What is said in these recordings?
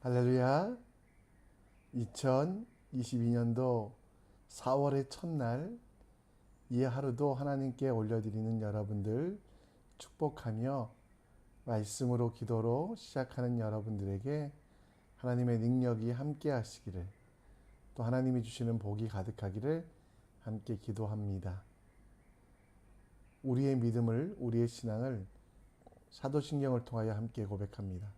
할렐루야. 2022년도 4월의 첫날 이 하루도 하나님께 올려드리는 여러분들 축복하며 말씀으로 기도로 시작하는 여러분들에게 하나님의 능력이 함께 하시기를 또 하나님이 주시는 복이 가득하기를 함께 기도합니다. 우리의 믿음을 우리의 신앙을 사도신경을 통하여 함께 고백합니다.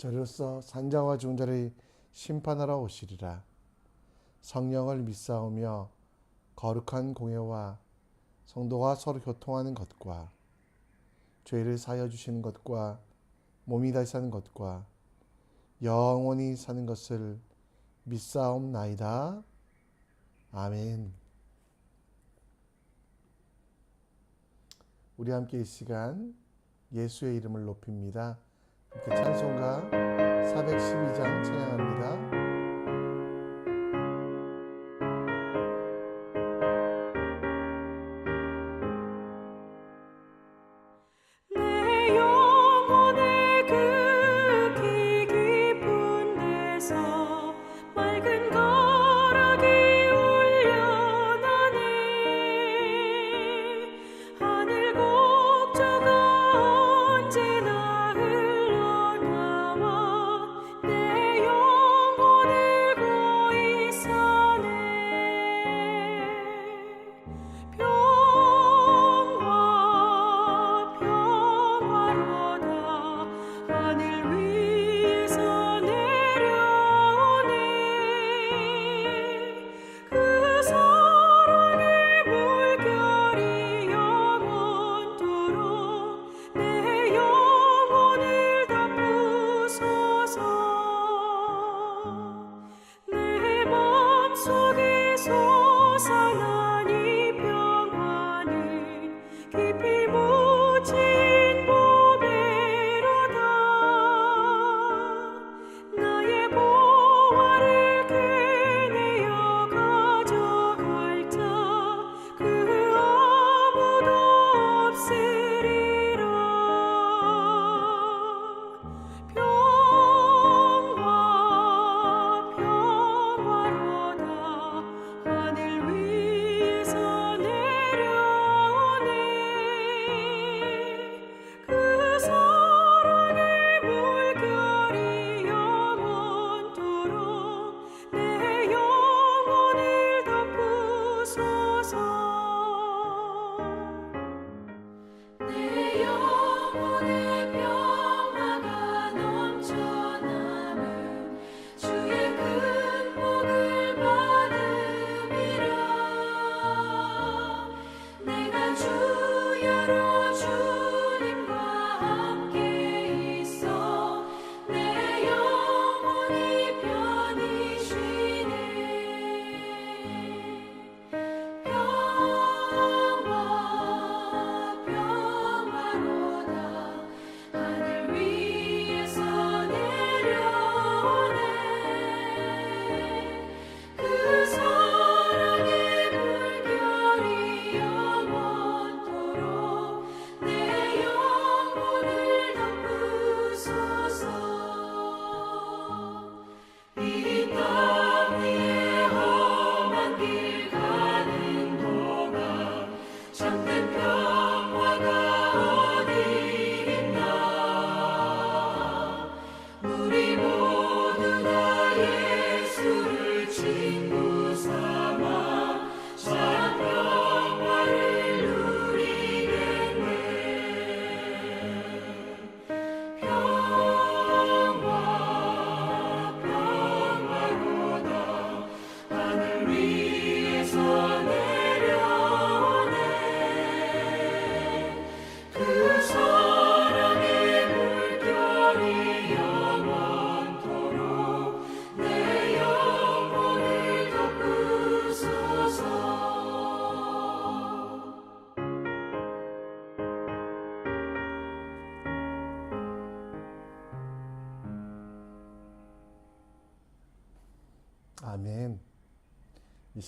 저로서 산자와 죽은 자를 심판하러 오시리라. 성령을 믿사오며 거룩한 공예와 성도가 서로 교통하는 것과 죄를 사여 주시는 것과 몸이 다시 사는 것과 영원히 사는 것을 믿사옵나이다. 아멘. 우리 함께 이 시간 예수의 이름을 높입니다. 함께 찬송가 412장 찬양합니다.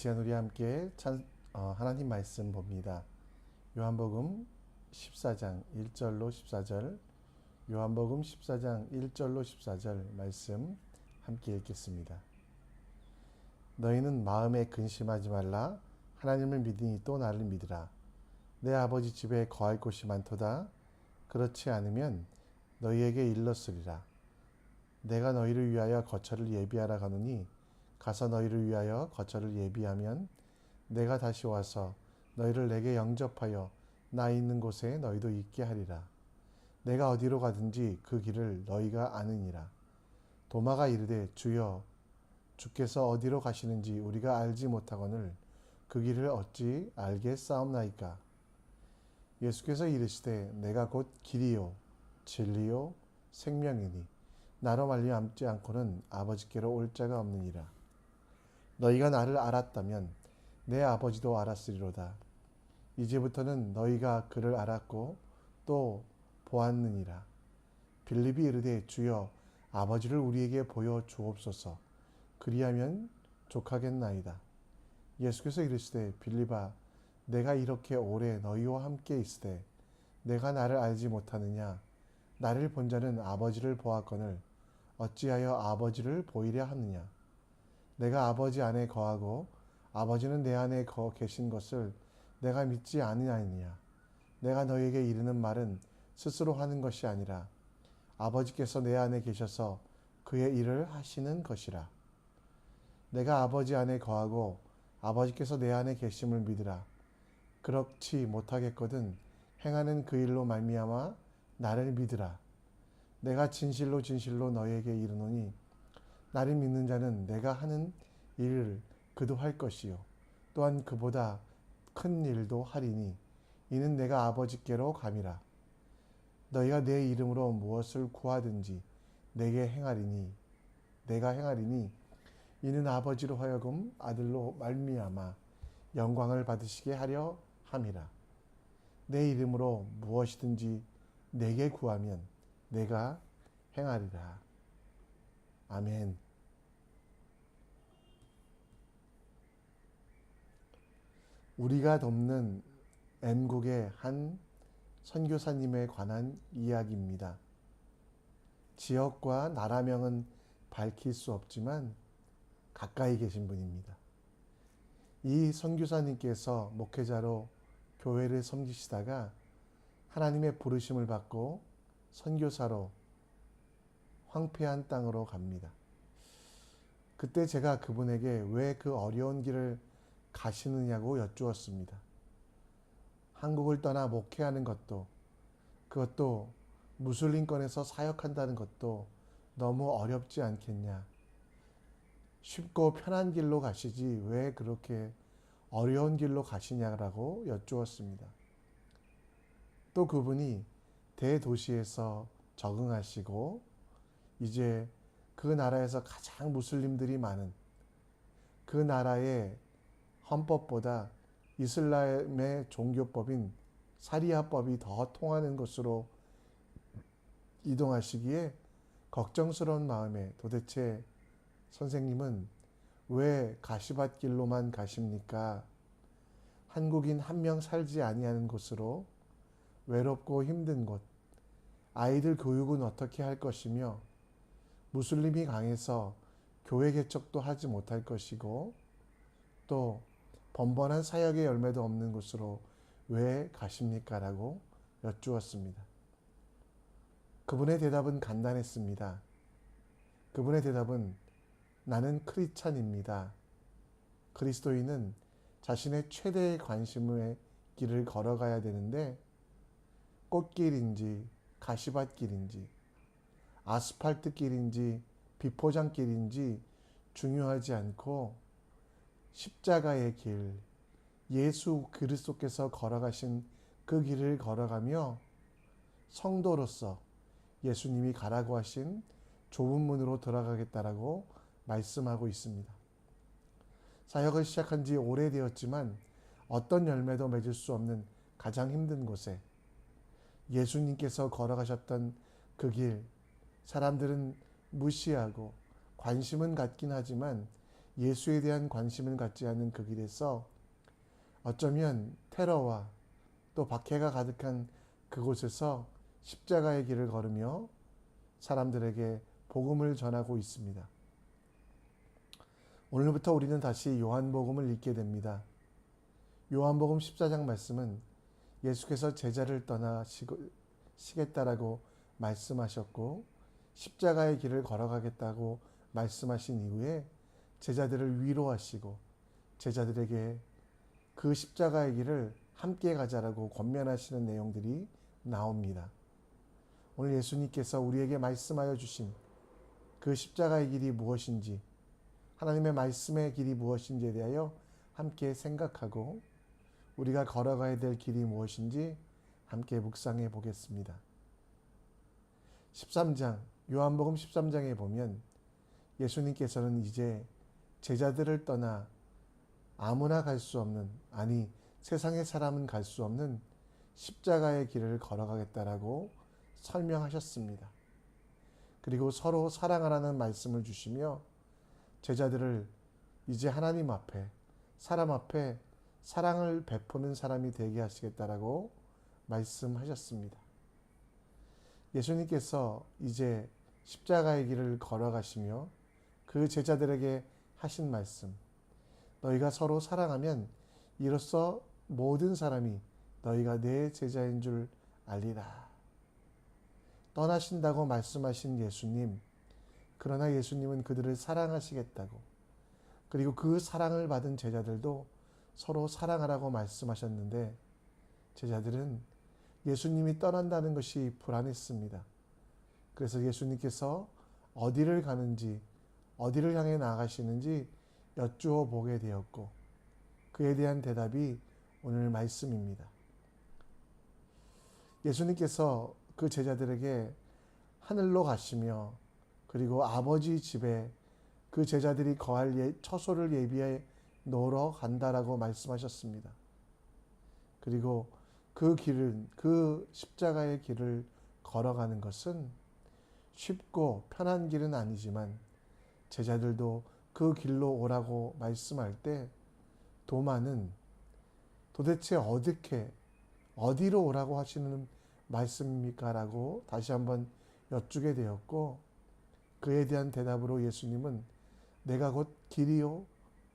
시간 우리 함께 찬, 어, 하나님 말씀 봅니다. 요한복음 14장 1절로 14절, 요한복음 14장 1절로 14절 말씀 함께 읽겠습니다. 너희는 마음에 근심하지 말라. 하나님을 믿으니 또 나를 믿으라. 내 아버지 집에 거할 곳이 많도다. 그렇지 않으면 너희에게 일렀으리라. 내가 너희를 위하여 거처를 예비하라 가노니 가서 너희를 위하여 거처를 예비하면 내가 다시 와서 너희를 내게 영접하여 나 있는 곳에 너희도 있게 하리라. 내가 어디로 가든지 그 길을 너희가 아느니라. 도마가 이르되 주여 주께서 어디로 가시는지 우리가 알지 못하거늘 그 길을 어찌 알겠사옵나이까. 예수께서 이르시되 내가 곧 길이요 진리요 생명이니 나로 말미암지 않고는 아버지께로 올 자가 없느니라. 너희가 나를 알았다면 내 아버지도 알았으리로다. 이제부터는 너희가 그를 알았고 또 보았느니라. 빌립이 이르되 주여 아버지를 우리에게 보여 주옵소서. 그리하면 족하겠나이다. 예수께서 이르시되 빌립아 내가 이렇게 오래 너희와 함께 있으되 내가 나를 알지 못하느냐 나를 본 자는 아버지를 보았거늘 어찌하여 아버지를 보이려 하느냐 내가 아버지 안에 거하고 아버지는 내 안에 거 계신 것을 내가 믿지 아니하느냐 내가 너희에게 이르는 말은 스스로 하는 것이 아니라 아버지께서 내 안에 계셔서 그의 일을 하시는 것이라. 내가 아버지 안에 거하고 아버지께서 내 안에 계심을 믿으라. 그렇지 못하겠거든 행하는 그 일로 말미암아 나를 믿으라. 내가 진실로 진실로 너희에게 이르노니 나를 믿는 자는 내가 하는 일을 그도 할 것이요. 또한 그보다 큰 일도 하리니 이는 내가 아버지께로 감이라. 너희가 내 이름으로 무엇을 구하든지 내게 행하리니 내가 행하리니 이는 아버지로 하여금 아들로 말미암아 영광을 받으시게 하려 함이라. 내 이름으로 무엇이든지 내게 구하면 내가 행하리라. 아멘 우리가 돕는 N국의 한 선교사님에 관한 이야기입니다. 지역과 나라명은 밝힐 수 없지만 가까이 계신 분입니다. 이 선교사님께서 목회자로 교회를 섬기시다가 하나님의 부르심을 받고 선교사로 황폐한 땅으로 갑니다. 그때 제가 그분에게 왜 그 어려운 길을 가시느냐고 여쭈었습니다. 한국을 떠나 목회하는 것도 그것도 무슬림권에서 사역한다는 것도 너무 어렵지 않겠냐. 쉽고 편한 길로 가시지 왜 그렇게 어려운 길로 가시냐라고 여쭈었습니다. 또 그분이 대도시에서 적응하시고 이제 그 나라에서 가장 무슬림들이 많은 그 나라의 헌법보다 이슬람의 종교법인 사리아법이 더 통하는 것으로 이동하시기에 걱정스러운 마음에 도대체 선생님은 왜 가시밭 길로만 가십니까? 한국인 한 명 살지 아니하는 곳으로 외롭고 힘든 곳, 아이들 교육은 어떻게 할 것이며 무슬림이 강해서 교회 개척도 하지 못할 것이고 또 번번한 사역의 열매도 없는 곳으로 왜 가십니까? 라고 여쭈었습니다. 그분의 대답은 간단했습니다. 그분의 대답은 나는 크리찬입니다. 그리스도인은 자신의 최대의 관심의 길을 걸어가야 되는데 꽃길인지 가시밭길인지 아스팔트 길인지 비포장 길인지 중요하지 않고 십자가의 길, 예수 그리스도께서 걸어가신 그 길을 걸어가며 성도로서 예수님이 가라고 하신 좁은 문으로 들어가겠다라고 말씀하고 있습니다. 사역을 시작한 지 오래되었지만 어떤 열매도 맺을 수 없는 가장 힘든 곳에 예수님께서 걸어가셨던 그 길, 사람들은 무시하고 관심은 갖긴 하지만 예수에 대한 관심을 갖지 않는 그 길에서 어쩌면 테러와 또 박해가 가득한 그곳에서 십자가의 길을 걸으며 사람들에게 복음을 전하고 있습니다. 오늘부터 우리는 다시 요한복음을 읽게 됩니다. 요한복음 14장 말씀은 예수께서 제자를 떠나시겠다라고 말씀하셨고 십자가의 길을 걸어가겠다고 말씀하신 이후에 제자들을 위로하시고 제자들에게 그 십자가의 길을 함께 가자라고 권면하시는 내용들이 나옵니다. 오늘 예수님께서 우리에게 말씀하여 주신 그 십자가의 길이 무엇인지 하나님의 말씀의 길이 무엇인지에 대하여 함께 생각하고 우리가 걸어가야 될 길이 무엇인지 함께 묵상해 보겠습니다. 13장 요한복음 13장에 보면 예수님께서는 이제 제자들을 떠나 아무나 갈 수 없는 아니 세상의 사람은 갈 수 없는 십자가의 길을 걸어가겠다라고 설명하셨습니다. 그리고 서로 사랑하라는 말씀을 주시며 제자들을 이제 하나님 앞에 사람 앞에 사랑을 베푸는 사람이 되게 하시겠다라고 말씀하셨습니다. 예수님께서 이제 십자가의 길을 걸어가시며 그 제자들에게 하신 말씀 너희가 서로 사랑하면 이로써 모든 사람이 너희가 내 제자인 줄 알리라. 떠나신다고 말씀하신 예수님. 그러나 예수님은 그들을 사랑하시겠다고. 그리고 그 사랑을 받은 제자들도 서로 사랑하라고 말씀하셨는데 제자들은 예수님이 떠난다는 것이 불안했습니다. 그래서 예수님께서 어디를 가는지, 어디를 향해 나가시는지 여쭈어 보게 되었고, 그에 대한 대답이 오늘 말씀입니다. 예수님께서 그 제자들에게 하늘로 가시며, 그리고 아버지 집에 그 제자들이 거할 예, 처소를 예비해 놓으러 간다라고 말씀하셨습니다. 그리고 그 길은, 그 십자가의 길을 걸어가는 것은 쉽고 편한 길은 아니지만 제자들도 그 길로 오라고 말씀할 때 도마는 도대체 어떻게 어디로 오라고 하시는 말씀입니까? 라고 다시 한번 여쭈게 되었고 그에 대한 대답으로 예수님은 내가 곧 길이요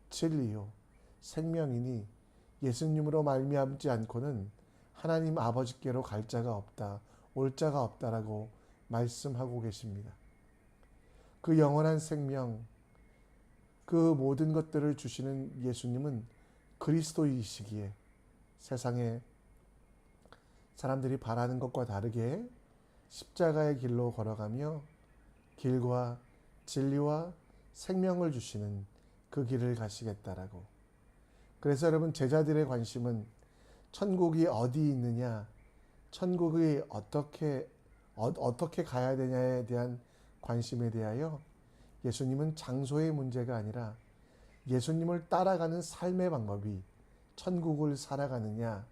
진리요 생명이니 예수님으로 말미암지 않고는 하나님 아버지께로 갈 자가 없다 올 자가 없다라고 말씀하고 계십니다. 그 영원한 생명 그 모든 것들을 주시는 예수님은 그리스도이시기에 세상에 사람들이 바라는 것과 다르게 십자가의 길로 걸어가며 길과 진리와 생명을 주시는 그 길을 가시겠다라고. 그래서 여러분 제자들의 관심은 천국이 어디 있느냐, 천국이 어떻게 어, 어떻게 가야 되냐에 대한 관심에 대하여 예수님은 장소의 문제가 아니라 예수님을 따라가는 삶의 방법이 천국을 살아가느냐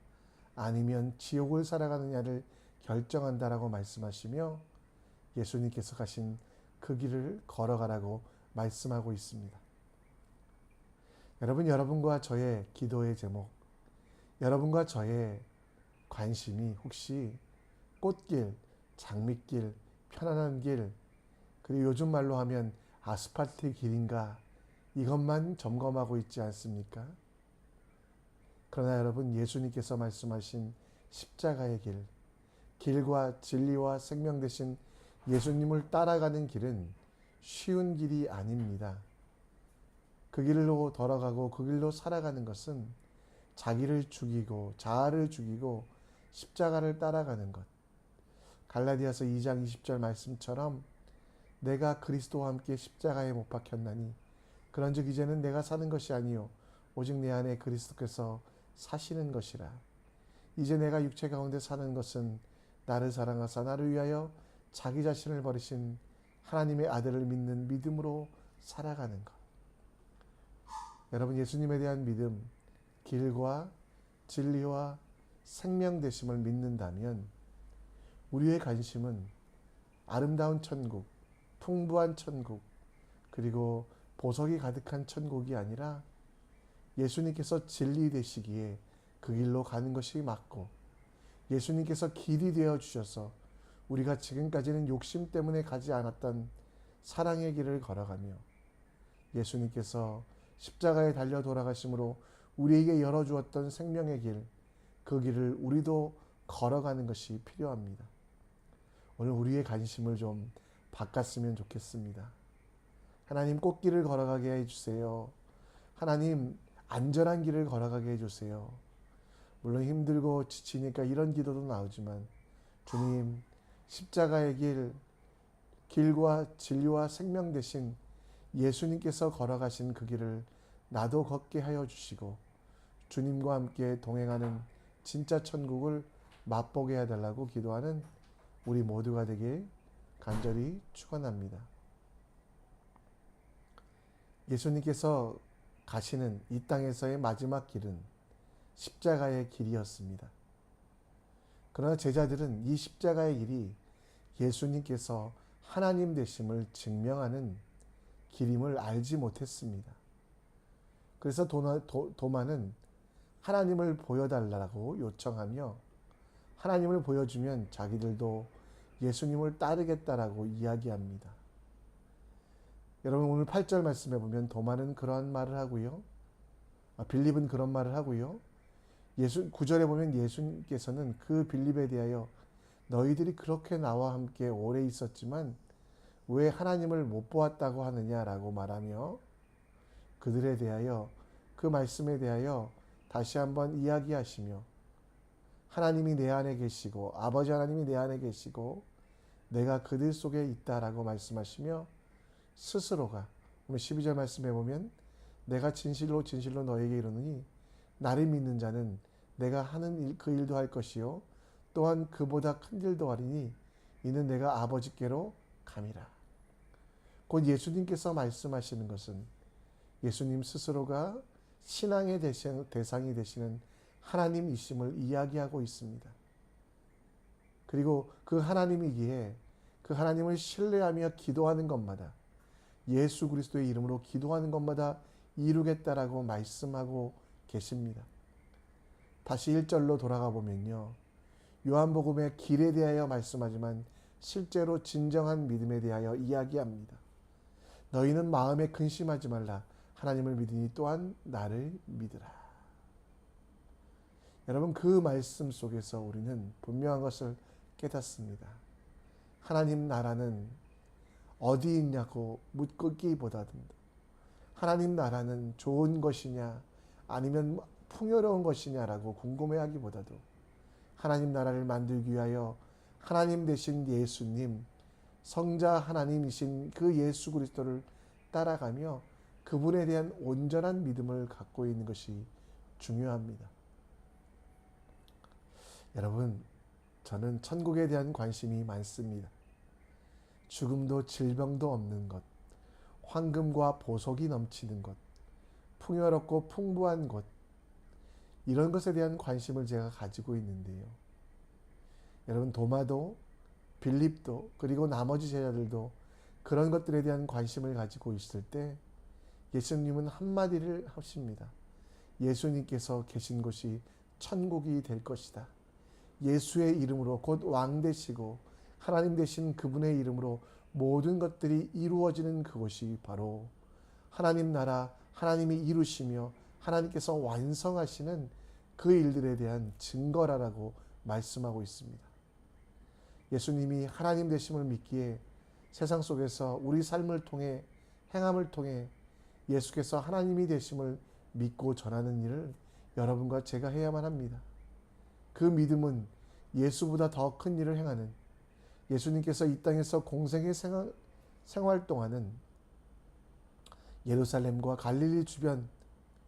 아니면 지옥을 살아가느냐를 결정한다라고 말씀하시며 예수님께서 가신 그 길을 걸어가라고 말씀하고 있습니다. 여러분, 여러분과 저의 기도의 제목, 여러분과 저의 관심이 혹시 꽃길, 장밋길, 편안한 길, 그리고 요즘 말로 하면 아스팔트 길인가 이것만 점검하고 있지 않습니까? 그러나 여러분 예수님께서 말씀하신 십자가의 길, 길과 진리와 생명 대신 예수님을 따라가는 길은 쉬운 길이 아닙니다. 그 길로 돌아가고 그 길로 살아가는 것은 자기를 죽이고 자아를 죽이고 십자가를 따라가는 것. 갈라디아서 2장 20절 말씀처럼 내가 그리스도와 함께 십자가에 못 박혔나니. 그런즉 이제는 내가 사는 것이 아니요. 오직 내 안에 그리스도께서 사시는 것이라. 이제 내가 육체 가운데 사는 것은 나를 사랑하사 나를 위하여 자기 자신을 버리신 하나님의 아들을 믿는 믿음으로 살아가는 것. 여러분 예수님에 대한 믿음, 길과 진리와 생명 되심을 믿는다면 우리의 관심은 아름다운 천국, 풍부한 천국, 그리고 보석이 가득한 천국이 아니라 예수님께서 진리 되시기에 그 길로 가는 것이 맞고 예수님께서 길이 되어 주셔서 우리가 지금까지는 욕심 때문에 가지 않았던 사랑의 길을 걸어가며 예수님께서 십자가에 달려 돌아가심으로 우리에게 열어주었던 생명의 길, 그 길을 우리도 걸어가는 것이 필요합니다. 오늘 우리의 관심을 좀 바꿨으면 좋겠습니다. 하나님 꽃길을 걸어가게 해주세요. 하나님 안전한 길을 걸어가게 해주세요. 물론 힘들고 지치니까 이런 기도도 나오지만 주님 십자가의 길, 길과 진리와 생명 대신 예수님께서 걸어가신 그 길을 나도 걷게 하여 주시고 주님과 함께 동행하는 진짜 천국을 맛보게 해달라고 기도하는 우리 모두가 되길 간절히 축원합니다. 예수님께서 가시는 이 땅에서의 마지막 길은 십자가의 길이었습니다. 그러나 제자들은 이 십자가의 길이 예수님께서 하나님 되심을 증명하는 길임을 알지 못했습니다. 그래서 도나, 도, 도마는 하나님을 보여달라고 요청하며 하나님을 보여주면 자기들도 예수님을 따르겠다라고 이야기합니다. 여러분 오늘 8절 말씀해 보면 도마는 그러한 말을 하고요. 아, 빌립은 그런 말을 하고요. 예수 9절에 보면 예수님께서는 그 빌립에 대하여 너희들이 그렇게 나와 함께 오래 있었지만 왜 하나님을 못 보았다고 하느냐라고 말하며 그들에 대하여 그 말씀에 대하여 다시 한번 이야기하시며 하나님이 내 안에 계시고 아버지 하나님이 내 안에 계시고 내가 그들 속에 있다라고 말씀하시며 스스로가 오늘 12절 말씀해 보면 내가 진실로 진실로 너에게 이르노니 나를 믿는 자는 내가 하는 일, 그 일도 할 것이요 또한 그보다 큰 일도 하리니 이는 내가 아버지께로 감이라. 곧 예수님께서 말씀하시는 것은 예수님 스스로가 신앙의 대상이 되시는 하나님이심을 이야기하고 있습니다. 그리고 그 하나님이기에 그 하나님을 신뢰하며 기도하는 것마다 예수 그리스도의 이름으로 기도하는 것마다 이루겠다라고 말씀하고 계십니다. 다시 1절로 돌아가 보면요. 요한복음의 길에 대하여 말씀하지만 실제로 진정한 믿음에 대하여 이야기합니다. 너희는 마음에 근심하지 말라. 하나님을 믿으니 또한 나를 믿으라. 여러분 그 말씀 속에서 우리는 분명한 것을 깨닫습니다. 하나님 나라는 어디 있냐고 묻기보다도 하나님 나라는 좋은 것이냐 아니면 풍요로운 것이냐라고 궁금해하기보다도 하나님 나라를 만들기 위하여 하나님 되신 예수님 성자 하나님이신 그 예수 그리스도를 따라가며 그분에 대한 온전한 믿음을 갖고 있는 것이 중요합니다. 여러분, 저는 천국에 대한 관심이 많습니다. 죽음도 질병도 없는 것, 황금과 보석이 넘치는 것, 풍요롭고 풍부한 곳, 이런 것에 대한 관심을 제가 가지고 있는데요. 여러분, 도마도, 빌립도, 그리고 나머지 제자들도 그런 것들에 대한 관심을 가지고 있을 때 예수님은 한마디를 하십니다. 예수님께서 계신 곳이 천국이 될 것이다. 예수의 이름으로 곧 왕 되시고 하나님 되신 그분의 이름으로 모든 것들이 이루어지는 그곳이 바로 하나님 나라 하나님이 이루시며 하나님께서 완성하시는 그 일들에 대한 증거라라고 말씀하고 있습니다. 예수님이 하나님 되심을 믿기에 세상 속에서 우리 삶을 통해 행함을 통해 예수께서 하나님이 되심을 믿고 전하는 일을 여러분과 제가 해야만 합니다. 그 믿음은 예수보다 더 큰 일을 행하는 예수님께서 이 땅에서 공생의 생활, 생활 동안은 예루살렘과 갈릴리 주변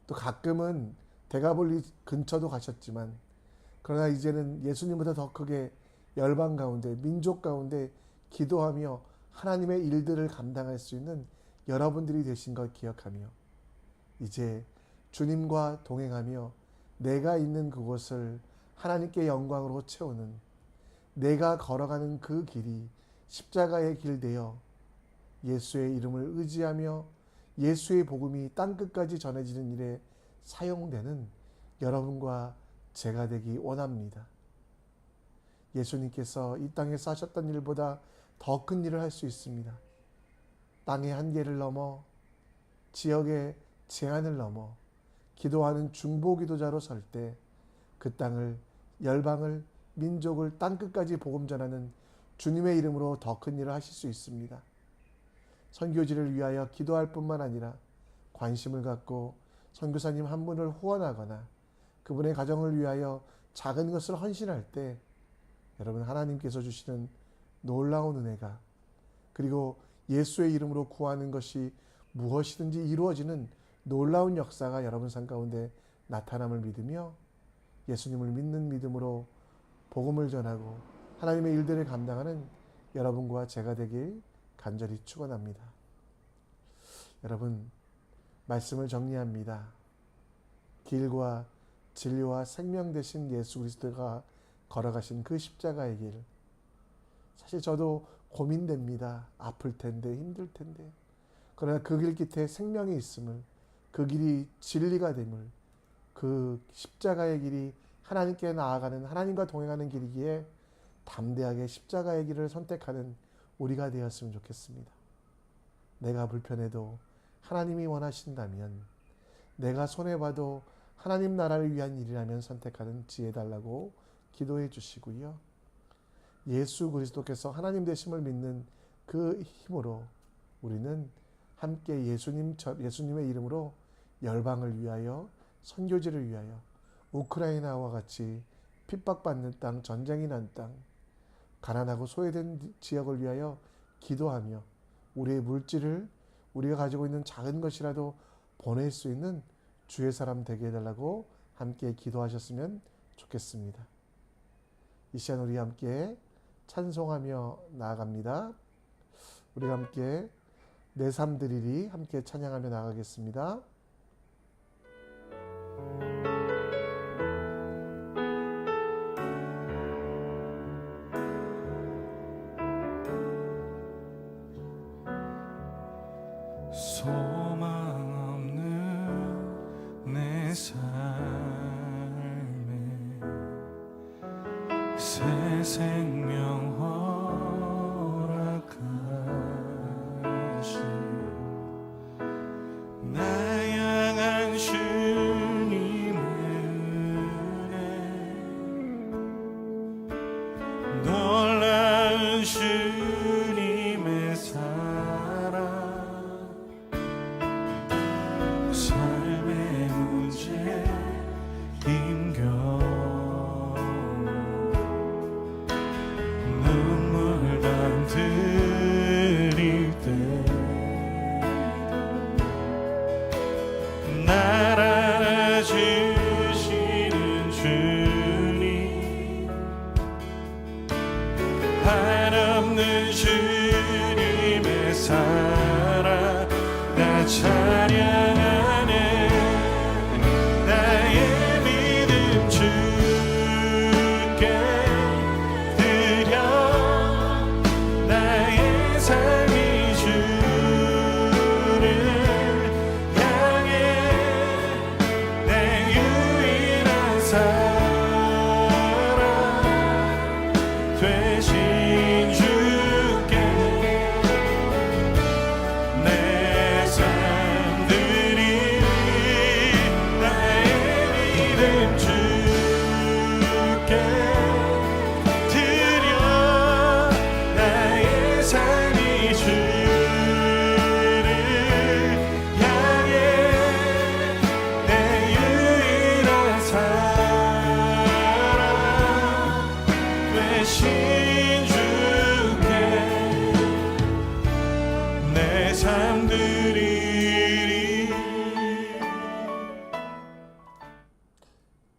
또 가끔은 대가볼리 근처도 가셨지만 그러나 이제는 예수님보다 더 크게 열방 가운데 민족 가운데 기도하며 하나님의 일들을 감당할 수 있는 여러분들이 되신 걸 기억하며 이제 주님과 동행하며 내가 있는 그곳을 하나님께 영광으로 채우는 내가 걸어가는 그 길이 십자가의 길 되어 예수의 이름을 의지하며 예수의 복음이 땅 끝까지 전해지는 일에 사용되는 여러분과 제가 되기 원합니다. 예수님께서 이 땅에서 하셨던 일보다 더 큰 일을 할 수 있습니다. 땅의 한계를 넘어 지역의 제한을 넘어 기도하는 중보 기도자로 설 때 그 땅을 열방을 민족을 땅 끝까지 복음 전하는 주님의 이름으로 더 큰 일을 하실 수 있습니다. 선교지를 위하여 기도할 뿐만 아니라 관심을 갖고 선교사님 한 분을 후원하거나 그분의 가정을 위하여 작은 것을 헌신할 때 여러분 하나님께서 주시는 놀라운 은혜가 그리고 예수의 이름으로 구하는 것이 무엇이든지 이루어지는 놀라운 역사가 여러분 삶 가운데 나타남을 믿으며 예수님을 믿는 믿음으로 복음을 전하고 하나님의 일들을 감당하는 여러분과 제가 되길 간절히 축원합니다. 여러분 말씀을 정리합니다. 길과 진리와 생명 되신 예수 그리스도가 걸어가신 그 십자가의 길. 사실 저도 고민됩니다. 아플 텐데 힘들 텐데. 그러나 그 길 끝에 생명이 있음을 그 길이 진리가 됨을 그 십자가의 길이 하나님께 나아가는 하나님과 동행하는 길이기에 담대하게 십자가의 길을 선택하는 우리가 되었으면 좋겠습니다. 내가 불편해도 하나님이 원하신다면 내가 손해봐도 하나님 나라를 위한 일이라면 선택하는 지혜 달라고 기도해 주시고요. 예수 그리스도께서 하나님 되심을 믿는 그 힘으로 우리는 함께 예수님 예수님의 이름으로 열방을 위하여 선교지를 위하여 우크라이나와 같이 핍박받는 땅, 전쟁이 난 땅, 가난하고 소외된 지역을 위하여 기도하며 우리의 물질을 우리가 가지고 있는 작은 것이라도 보낼 수 있는 주의 사람 되게 해달라고 함께 기도하셨으면 좋겠습니다. 이 시간 우리 함께 찬송하며 나아갑니다. 우리 함께 내 삶들이리 함께 찬양하며 나가겠습니다.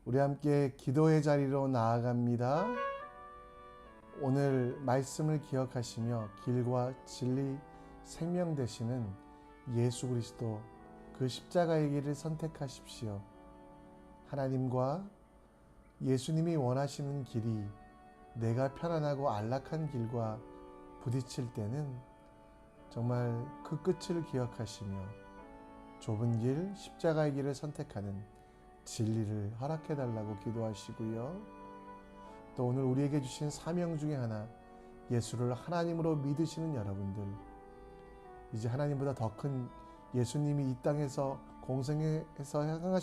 우리 함께 기도의 자리로 나아갑니다. 오늘 말씀을 기억하시며 길과 진리, 생명 되시는 예수 그리스도 그 십자가의 길을 선택하십시오. 하나님과 예수님이 원하시는 길이 내가 편안하고 안락한 길과 부딪힐 때는 정말 그 끝을 기억하시며 좁은 길, 십자가의 길을 선택하는 진리를 허락해 달라고 기도하시고요. 또 오늘 우리에게 주신 사명 중에 하나, 예수를 하나님으로 믿으시는 여러분들, 이제 하나님보다 더 큰 예수님이 이 땅에서 공생에서 행하신